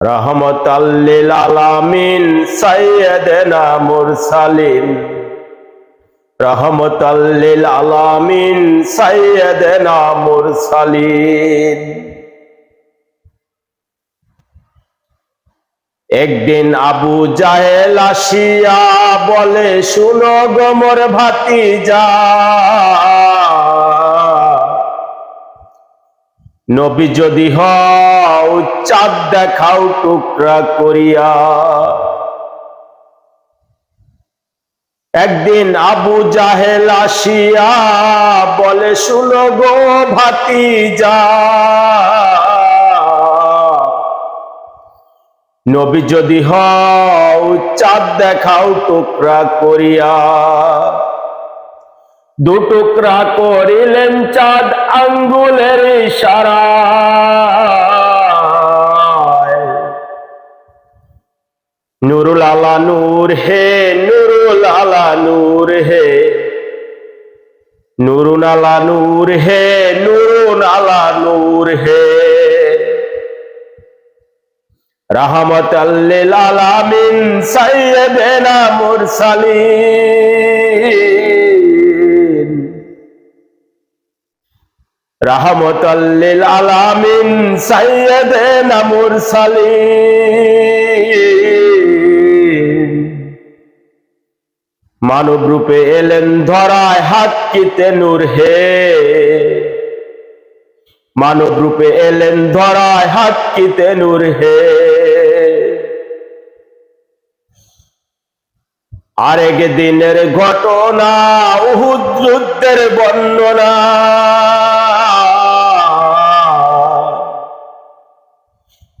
রহমতাল্লিল আলামিন সাইয়্যিদনা মুরসালিন। রহমতাল্লিল আলামিন সাইয়্যিদনা মুরসালিন। একদিন আবু জাহেল আসিয়া বলে, শুনো গোমর ভাতিজা। নবী যদি হও, চাঁদ দেখাও টুকরা করিয়া। একদিন আবু জাহেল আসিয়া বলে, শুনো গো ভাতিজা। নবী যদি হও, চাঁদ দেখাও টুকরা করিয়া। দু টুকরা করিলেন চাঁদ আঙ্গুলের ইশারা নুরুল আলা নূর হে নুরুল আলা নূর হে। নুরুন আলা নূর হে নুরুন আলা নূর হে। রহমত আল্লিল আলামিন সাইয়্যিদিনা মুরসালিন। রহমত আল্লিল আলামিন সাইয়্যিদিনা মুরসালিন। মানব রূপে এলেন, ধরায় হাত কিতে নূর হে। মানব রূপে এলেন, ধরায় হাত কিতে নূর হে। আরেক দিনের ঘটনা, উহুদ যুদ্ধের বর্ণনা।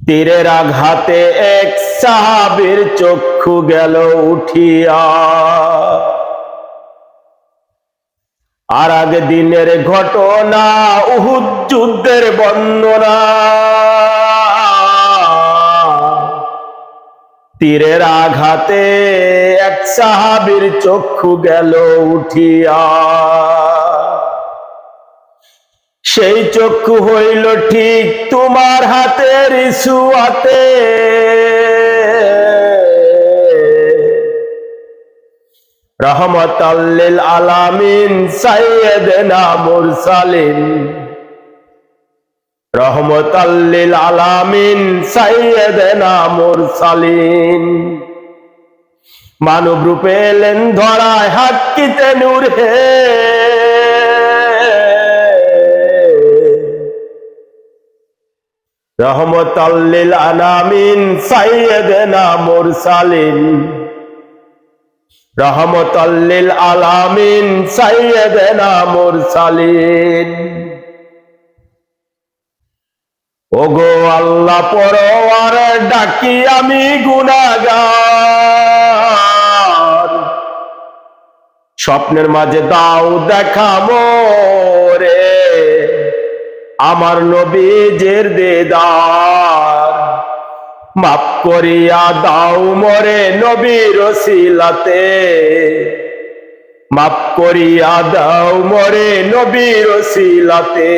তীরের আঘাতে এক সাহাবীর চক্ষু গেল উঠিয়া। আর আগে দিনের ঘটনা, উহুদ যুদ্ধের বর্ণনা। তীরের আঘাতে এক সাহাবীর চক্ষু গেল উঠিয়া। সেই চক্ষু হইল ঠিক তোমার হাতের ইসুয়াতে। রহমত আল্লিল আলামিন সাইয়্যিদনা মুরসালিন। রহমত আল্লিল আলামিন সাইয়্যিদনা মুরসালিন। মানব রূপে এলেন ধরায় হাক্কিতে নূর হে। রহমত আল্লিল আলামিন সাইয়্যিদনা মুরসালিন। রহমত আল্লিল আলামিন সাইয়্যিদনা মুরসালিন। ওগো আল্লাহ পরওয়ার ডাকি আমি গুনাহগার স্বপ্নের মাঝে দাও দেখা মোরে। আমার নবীজের দেদার। মাফ করিয়া দাও মরে নবীর শিলাতে মাফ করিয়া দাও মরে নবীর সিলাতে